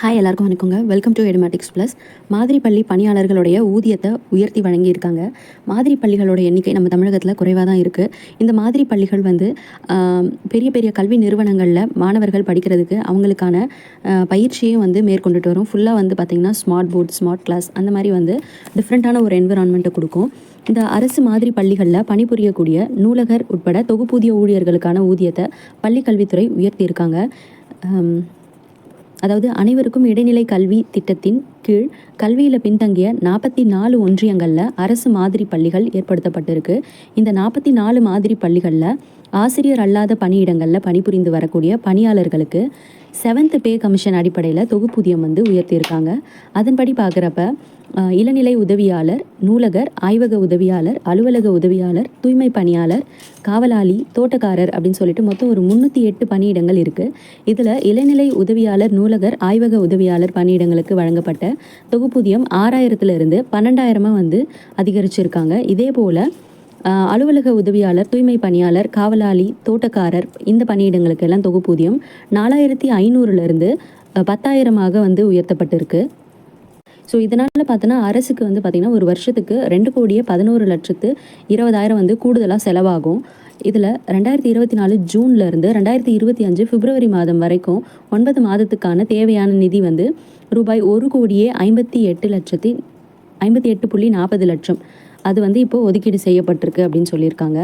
Hi எல்லாருக்கும் வணக்கங்க. Welcome to Edumatics plus மாதிரி பள்ளி பணியாளர்களுடைய ஊதியத்தை உயர்த்தி வழங்கியிருக்காங்க. மாதிரி பள்ளிகளோட எண்ணிக்கை நம்ம தமிழகத்தில் குறைவாக தான் இருக்குது இந்த மாதிரி பள்ளிகள் வந்து பெரிய பெரிய கல்வி நிறுவனங்களில் மாணவர்கள் படிக்கிறதுக்கு அவங்களுக்கான பயிற்சியும் வந்து மேற்கொண்டுட்டு வரும். ஃபுல்லாக வந்து பார்த்திங்கன்னா ஸ்மார்ட் போர்ட் ஸ்மார்ட் கிளாஸ் அந்த மாதிரி வந்து டிஃப்ரெண்ட்டான ஒரு என்விரான்மெண்ட்டை கொடுக்கும். இந்த அரசு மாதிரி பள்ளிகளில் பணிபுரியக்கூடிய நூலகர் உட்பட தொகுப்பூதிய ஊழியர்களுக்கான ஊதியத்தை பள்ளி கல்வித்துறை உயர்த்தியிருக்காங்க அதாவது அனைவருக்கும் இடைநிலை கல்வி திட்டத்தின் கீழ் கல்வியில் பின்தங்கிய நாற்பத்தி நாலு ஒன்றியங்களில் அரசு மாதிரி பள்ளிகள் ஏற்படுத்தப்பட்டிருக்கு. இந்த நாற்பத்தி நாலு மாதிரி பள்ளிகளில் ஆசிரியர் அல்லாத பணியிடங்களில் பணிபுரிந்து வரக்கூடிய பணியாளர்களுக்கு செவன்த் பே கமிஷன் அடிப்படையில் தொகுப்பூதியம் வந்து உயர்த்தியிருக்காங்க. அதன்படி பார்க்குறப்ப இளநிலை உதவியாளர் நூலகர் ஆய்வக உதவியாளர் அலுவலக உதவியாளர் தூய்மை பணியாளர் காவலாளி தோட்டக்காரர் அப்படின்னு சொல்லிட்டு மொத்தம் ஒரு முந்நூற்றி எட்டு பணியிடங்கள் இருக்குது இதில் இளநிலை உதவியாளர் நூலகர் ஆய்வக உதவியாளர் பணியிடங்களுக்கு வழங்கப்பட்ட தொகுப்பூதியம் ஆறாயிரத்துலேருந்து பன்னெண்டாயிரமாக வந்து அதிகரிச்சிருக்காங்க. இதே போல் அலுவலக உதவியாளர் தூய்மை பணியாளர் காவலாளி தோட்டக்காரர் இந்த பணியிடங்களுக்கு எல்லாம் தொகுப்பூதியம் நாலாயிரத்தி ஐநூறுலேருந்து பத்தாயிரமாக வந்து உயர்த்தப்பட்டிருக்கு. ஸோ இதனால் பார்த்தோன்னா அரசுக்கு வந்து பார்த்திங்கன்னா ஒரு வருஷத்துக்கு ரெண்டு கோடியே பதினோரு லட்சத்து இருபதாயிரம் வந்து கூடுதலாக செலவாகும். இதில் ரெண்டாயிரத்தி இருபத்தி நாலு ஜூன்லேருந்து ரெண்டாயிரத்தி இருபத்தி அஞ்சு பிப்ரவரி மாதம் வரைக்கும் ஒன்பது மாதத்துக்கான தேவையான நிதி வந்து ரூபாய் ஒரு கோடியே ஐம்பத்தி எட்டு லட்சத்தி ஐம்பத்தி எட்டு புள்ளி நாற்பது லட்சம். அது வந்து இப்போ ஒதுக்கீடு செய்யப்பட்டிருக்கு அப்படின்னு சொல்லியிருக்காங்க.